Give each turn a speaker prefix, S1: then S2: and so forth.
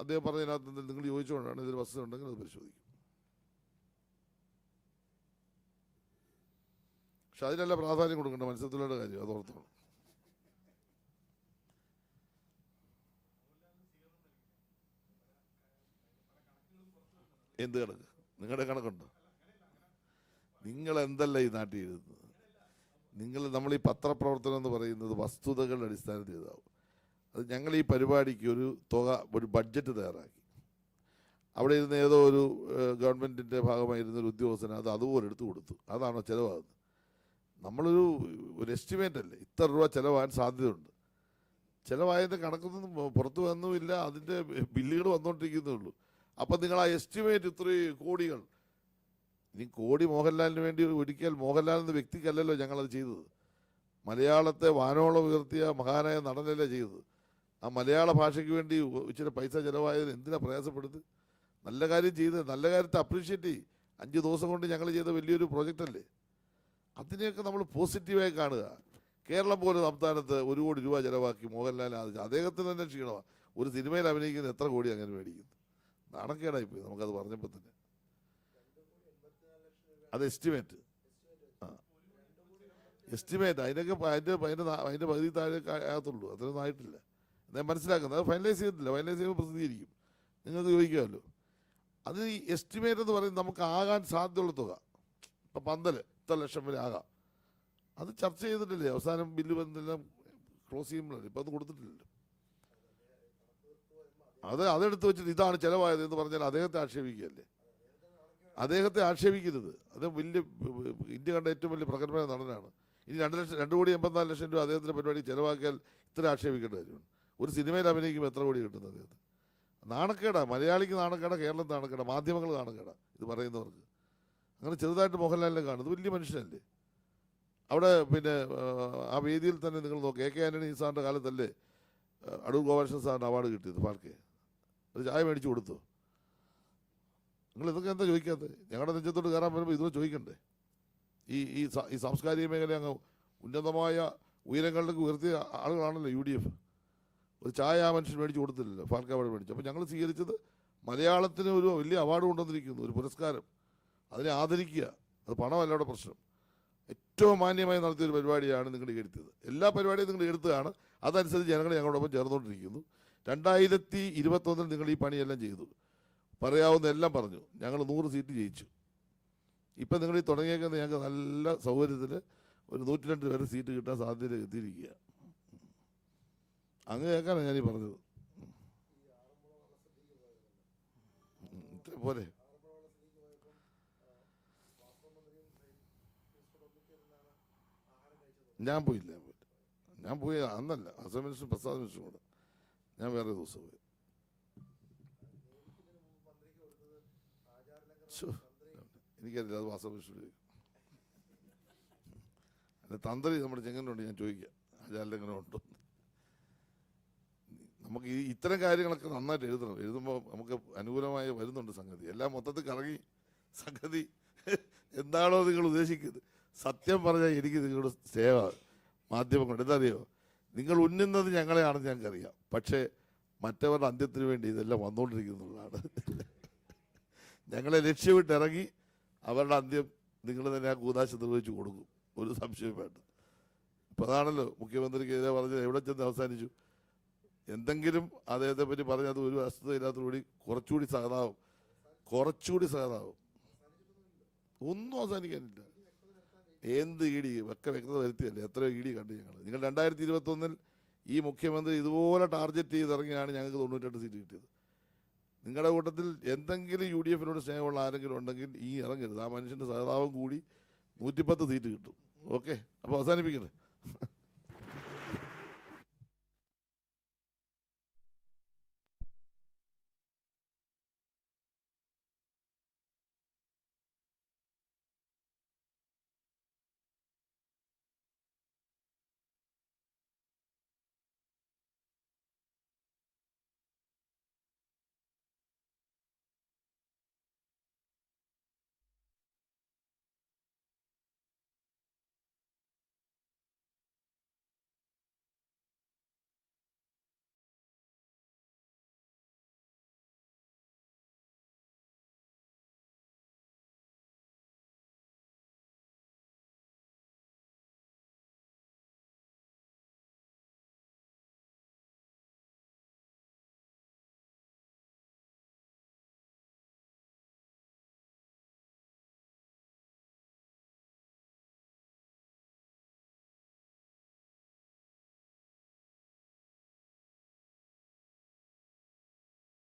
S1: അദ്ദേഹം പറഞ്ഞതിനകത്ത് നിങ്ങൾ ചോദിച്ചുകൊണ്ടാണ് ഇതിൽ വസ്തുത ഉണ്ടെങ്കിൽ അത് പരിശോധിക്കും. പക്ഷെ അതിനല്ല പ്രാധാന്യം കൊടുക്കേണ്ട മത്സ്യത്തൊഴിലാളിയുടെ കാര്യം അത് ഓർത്തോളൂ. എന്ത് കണക്ക്? നിങ്ങളുടെ കണക്കുണ്ടോ? നിങ്ങൾ എന്തല്ല ഈ നാട്ടിൽ ഇരുന്നത്? നിങ്ങൾ നമ്മൾ ഈ പത്രപ്രവർത്തനം എന്ന് പറയുന്നത് വസ്തുതകളുടെ അടിസ്ഥാനത്തിൽ എഴുതാവും ഞങ്ങൾ ഈ പരിപാടിക്ക് ഒരു തുക ഒരു ബഡ്ജറ്റ് തയ്യാറാക്കി. അവിടെ ഇരുന്ന് ഏതോ ഒരു ഗവൺമെന്റിന്റെ ഭാഗമായിരുന്ന ഒരു ഉദ്യോഗസ്ഥന് അത് അതുപോലെ എടുത്തു കൊടുത്തു. അതാണോ ചിലവാകുന്നത്. നമ്മളൊരു ഒരു എസ്റ്റിമേറ്റ് അല്ലേ? ഇത്ര രൂപ ചിലവാകാൻ സാധ്യതയുണ്ട്. ചിലവായതിന്റെ കണക്കൊന്നും പുറത്തു വന്നുമില്ല. അതിന്റെ ബില്ലുകൾ വന്നുകൊണ്ടിരിക്കുന്നുള്ളൂ അപ്പം നിങ്ങൾ ആ എസ്റ്റിമേറ്റ് ഇത്രയും കോടികൾ ഇനി കോടി മോഹൻലാലിന് വേണ്ടി ഒരിക്കൽ മോഹൻലാൽ എന്ന വ്യക്തിക്കല്ലല്ലോ ഞങ്ങളത് ചെയ്തത്. മലയാളത്തെ വാനോളം ഉയർത്തിയ മഹാനായ നടനല്ലേ ചെയ്തത്. ആ മലയാള ഭാഷയ്ക്ക് വേണ്ടി ഇച്ചിരി പൈസ ചിലവായതിന് എന്തിനാ പ്രയാസപ്പെടുത്ത് നല്ല കാര്യം ചെയ്ത് നല്ല കാര്യത്തെ അപ്രീഷിയേറ്റ് ചെയ്യും. അഞ്ച് ദിവസം കൊണ്ട് ഞങ്ങൾ ചെയ്ത വലിയൊരു പ്രോജക്റ്റ് അല്ലേ? അതിനെയൊക്കെ നമ്മൾ പോസിറ്റീവായി കാണുക. കേരളം പോലെ സംസ്ഥാനത്ത് ഒരു കോടി രൂപ ചിലവാക്കി മോഹൻലാൽ ആദിച്ചു അദ്ദേഹത്തിന് തന്നെ ക്ഷീണമാണ് ഒരു സിനിമയിൽ അഭിനയിക്കുന്നത് എത്ര കോടി അങ്ങനെ മേടിക്കുന്നു? നാണക്കേടായിപ്പോയി നമുക്കത് പറഞ്ഞപ്പോൾ തന്നെ. അത് എസ്റ്റിമേറ്റ് ആ. എസ്റ്റിമേറ്റ് അതിനൊക്കെ അതിന്റെ അതിന്റെ അതിന്റെ പകുതി താഴെ ആകത്തുള്ളൂ അത്രയൊന്നും ആയിട്ടില്ല ഞാൻ മനസ്സിലാക്കുന്നത് അത് ഫൈനലൈസ് ചെയ്തിട്ടില്ല. ഫൈനലൈസ് ചെയ്യുമ്പോൾ പ്രസിദ്ധീകരിക്കും. നിങ്ങൾക്ക് ചോദിക്കാമല്ലോ. അത് ഈ എസ്റ്റിമേറ്റ് എന്ന് പറയുന്നത് നമുക്ക് ആകാൻ സാധ്യതയുള്ള തുക. ഇപ്പം പന്തൽ ഇത്ര ലക്ഷം വരെ ആകാം. അത് ചർച്ച ചെയ്തിട്ടില്ലേ? അവസാനം ബില്ല് വന്നെല്ലാം ക്ലോസ് ചെയ്യുമ്പോഴല്ലേ? ഇപ്പം അത് കൊടുത്തിട്ടില്ലല്ലോ. അത് അതെടുത്ത് വെച്ചിട്ട് ഇതാണ് ചിലവായത് എന്ന് പറഞ്ഞാൽ അദ്ദേഹത്തെ ആക്ഷേപിക്കുകയല്ലേ? അദ്ദേഹത്തെ ആക്ഷേപിക്കരുത്. അത് വലിയ ഇന്ത്യ കണ്ട ഏറ്റവും വലിയ പ്രകടമായ നടനാണ്. ഇനി രണ്ട് ലക്ഷം രണ്ട് കോടി എൺപത്തിനാല് ലക്ഷം രൂപ അദ്ദേഹത്തിന്റെ പരിപാടി ചിലവാക്കിയാൽ ഇത്ര ആക്ഷേപിക്കേണ്ട കാര്യമാണ് ഒരു സിനിമയിൽ അഭിനയിക്കുമ്പോൾ എത്ര കോടി കിട്ടുന്നത് അദ്ദേഹത്തിന് നാണക്കേടാ. മലയാളിക്ക് നാണക്കേട കേരളത്തിൽ നാണക്കേട മാധ്യമങ്ങൾ നാണക്കേടാ ഇത് പറയുന്നവർക്ക്. അങ്ങനെ ചെറുതായിട്ട് മോഹൻലാലിനെ കാണുന്നത് വലിയ മനുഷ്യനല്ലേ? അവിടെ പിന്നെ ആ, വേദിയിൽ തന്നെ നിങ്ങൾ നോക്കുക എ കെ ആന്റണി സാറിന്റെ കാലത്തല്ലേ അടൂർ ഗോപാലകൃഷ്ണൻ സാറിന് അവാർഡ് കിട്ടിയത് പാർക്കെ അത് ചായ മേടിച്ചു കൊടുത്തു? നിങ്ങൾ ഇതൊക്കെ എന്താ ചോദിക്കാത്തത്? ഞങ്ങളുടെ നെഞ്ചത്തോട്ട് കയറാൻ വരുമ്പോൾ ഇതൊന്നും ചോദിക്കണ്ടേ? ഈ ഈ സാംസ്കാരിക മേഖല അങ്ങ് ഉന്നതമായ ഉയരങ്ങളിലേക്ക് ഉയർത്തിയ ആളുകളാണല്ലോ യു ഡി എഫ്. ഒരു ചായ ആ മനുഷ്യൻ മേടിച്ച് കൊടുത്തില്ലല്ലോ. ഫാൽക്കെ അവാർഡ് മേടിച്ചു. അപ്പോൾ ഞങ്ങൾ സ്വീകരിച്ചത് മലയാളത്തിന് ഒരു വലിയ അവാർഡ് കൊണ്ടുവന്നിരിക്കുന്നു ഒരു പുരസ്കാരം. അതിനെ ആദരിക്കുക. അത് പണമല്ല അവിടെ പ്രശ്നം. ഏറ്റവും മാന്യമായി നടത്തിയൊരു പരിപാടിയാണ് നിങ്ങൾ എടുത്തത് എല്ലാ പരിപാടിയും നിങ്ങൾ എടുത്തതാണ് അതനുസരിച്ച് ജനങ്ങൾ ഞങ്ങളോടൊപ്പം ചേർന്നുകൊണ്ടിരിക്കുന്നു. രണ്ടായിരത്തി ഇരുപത്തൊന്നിൽ നിങ്ങൾ ഈ പണിയെല്ലാം ചെയ്തു. പറയാവുന്ന എല്ലാം പറഞ്ഞു. ഞങ്ങൾ നൂറ് സീറ്റ് ജയിച്ചു. ഇപ്പം നിങ്ങൾ ഈ തുടങ്ങിയേക്കുന്ന ഞങ്ങൾക്ക് നല്ല സൗകര്യത്തിൽ ഒരു നൂറ്റി രണ്ട് പേരെ സീറ്റ് കിട്ടാൻ സാധ്യത എത്തിയിരിക്കുക അങ്ങ് കേൾക്കാനാണ് ഞാനീ പറഞ്ഞത്. പോലെ ഞാൻ പോയില്ല ഞാൻ പോയില്ല. ഞാൻ പോയി അന്നല്ല അസം പ്രസാദ് മിനിസ്റ്റർ കൂടെ. ഞാൻ വേറെ ദിവസം പോയി. എനിക്കറിയില്ല അത് മിനിസ്റ്റർ അല്ല തന്ത്രി നമ്മുടെ ചെങ്ങനുണ്ട് ഞാൻ ചോദിക്കാം. ആചാരലംഘനം ഉണ്ടോ. നമുക്ക് ഈ ഇത്തരം കാര്യങ്ങളൊക്കെ നന്നായിട്ട് എഴുതണം. എഴുതുമ്പോൾ നമുക്ക് അനുകൂലമായി വരുന്നുണ്ട് സംഗതി. എല്ലാം മൊത്തത്തിൽ കറങ്ങി സംഗതി എന്താണോ നിങ്ങൾ ഉദ്ദേശിക്കുന്നത്. സത്യം പറഞ്ഞാൽ എനിക്ക് നിങ്ങളുടെ സേവ മാധ്യമങ്ങൾ എന്തറിയോ നിങ്ങൾ ഉന്നുന്നത് ഞങ്ങളെയാണെന്ന് ഞങ്ങൾക്കറിയാം. പക്ഷേ മറ്റവരുടെ അന്ത്യത്തിന് വേണ്ടി ഇതെല്ലാം വന്നുകൊണ്ടിരിക്കുന്നതാണ്. ഞങ്ങളെ ലക്ഷ്യമിട്ടിറങ്ങി അവരുടെ അന്ത്യം നിങ്ങൾ തന്നെ ആ കൂതാശ നിർവഹിച്ചു കൊടുക്കും. ഒരു സംശയം വേണ്ട ഇപ്പോൾ അതാണല്ലോ മുഖ്യമന്ത്രിക്ക് എതിരെ പറഞ്ഞത്. എവിടെ ചെന്ന് അവസാനിച്ചു? എന്തെങ്കിലും അദ്ദേഹത്തെ പറ്റി പറഞ്ഞത് ഒരു വസ്തുതയില്ലാത്തതുകൂടി കുറച്ചുകൂടി സഹതാവും കുറച്ചുകൂടി സഹതാവും ഒന്നും അവസാനിക്കാനില്ല. എന്ത് ഇടി ഒക്കെ വ്യക്തത വരുത്തിയല്ലേ? എത്ര ഇടി കണ്ടു ഞങ്ങൾ നിങ്ങൾ രണ്ടായിരത്തി ഇരുപത്തൊന്നിൽ ഈ മുഖ്യമന്ത്രി ഇതുപോലെ ടാർഗറ്റ് ചെയ്തിറങ്ങിയാണ് ഞങ്ങൾക്ക് തൊണ്ണൂറ്റെട്ട് സീറ്റ് കിട്ടിയത്. നിങ്ങളുടെ കൂട്ടത്തിൽ എന്തെങ്കിലും യു ഡി എഫിനോട് സ്നേഹമുള്ള ആരെങ്കിലും ഉണ്ടെങ്കിൽ ഈ ഇറങ്ങരുത്. ആ മനുഷ്യന്റെ സഹതാപം കൂടി നൂറ്റിപ്പത്ത് സീറ്റ് കിട്ടും. ഓക്കെ? അപ്പോൾ അവസാനിപ്പിക്കട്ടെ?